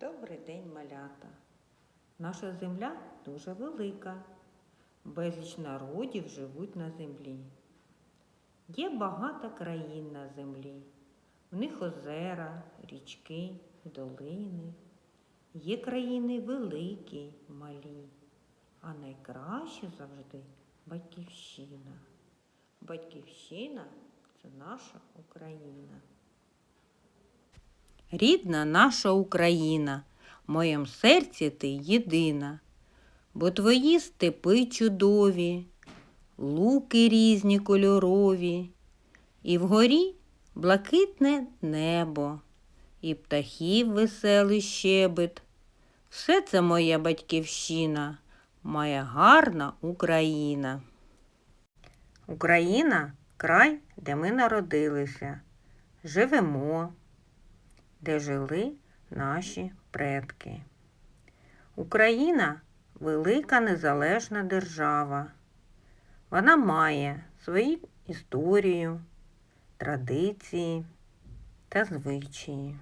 Добрий день, малята. Наша земля дуже велика. Безліч народів живуть на землі. Є багато країн на землі. В них озера, річки, долини. Є країни великі, малі, а найкраще завжди батьківщина. Батьківщина це наша Україна. Рідна наша Україна, в моєму серці ти єдина, бо твої степи чудові, луки різні кольорові, і вгорі блакитне небо, і птахів веселий щебет. Все це моя батьківщина, моя гарна Україна. Україна край, де ми народилися, живемо де жили наші предки. Україна велика незалежна держава. Вона має свою історію, традиції та звичаї.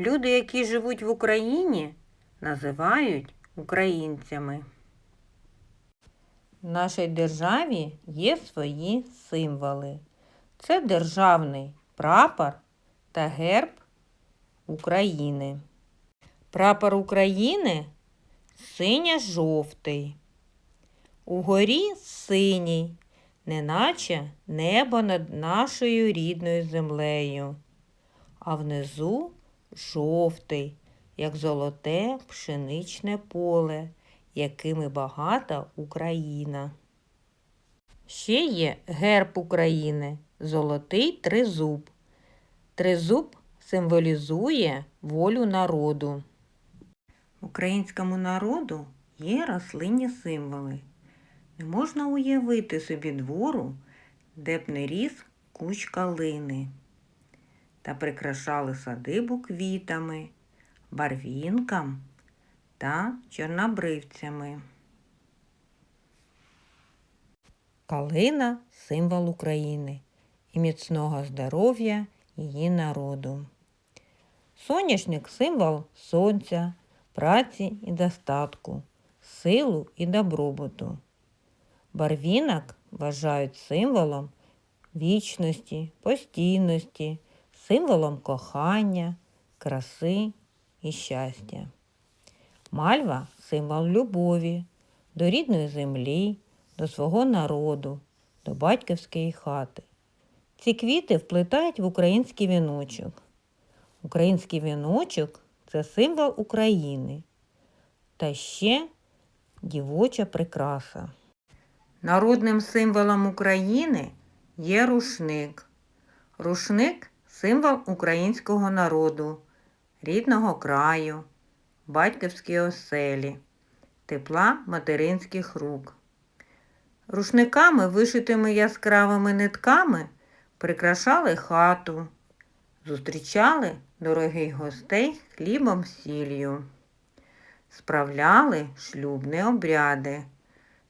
Люди, які живуть в Україні, називають українцями. В нашій державі є свої символи. Це державний прапор та герб України. Прапор України синьо-жовтий. Угорі синій, неначе небо над нашою рідною землею, а внизу жовтий, як золоте пшеничне поле, якими багата Україна. Ще є герб України золотий тризуб. Тризуб символізує волю народу. Українському народу є рослинні символи. Не можна уявити собі двору, де б не ріс кущ калини та прикрашали садибу квітами, барвінкам та чорнобривцями. Калина символ України і міцного здоров'я її народу. Соняшник символ сонця, праці і достатку, силу і добробуту. Барвінок вважають символом вічності, постійності, символом кохання, краси і щастя. Мальва символ любові до рідної землі, до свого народу, до батьківської хати. Ці квіти вплетають в український віночок. Український віночок це символ України та ще дівоча прикраса. Народним символом України є рушник. Рушник символ українського народу, рідного краю, батьківської оселі, тепла материнських рук. Рушниками, вишитими яскравими нитками, прикрашали хату, зустрічали дорогих гостей хлібом сіллю, справляли шлюбні обряди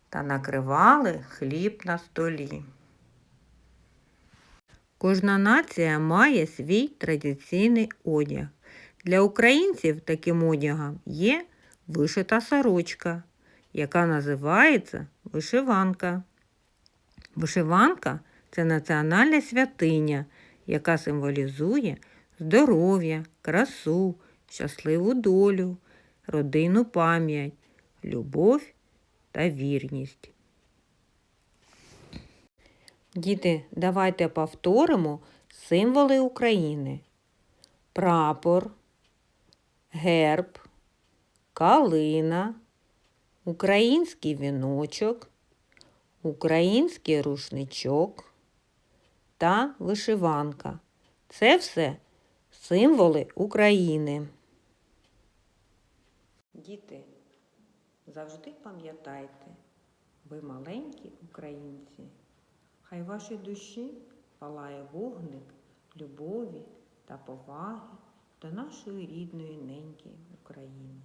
та накривали хліб на столі. Кожна нація має свій традиційний одяг. Для українців таким одягом є вишита сорочка, яка називається вишиванка. Вишиванка це національна святиня, яка символізує здоров'я, красу, щасливу долю, родинну пам'ять, любов та вірність. Діти, давайте повторимо символи України. Прапор, герб, калина, український віночок, український рушничок та вишиванка. Це все символи України. Діти, завжди пам'ятайте, ви маленькі українці. Хай вашій душі палає вогник любові та поваги до нашої рідної неньки України.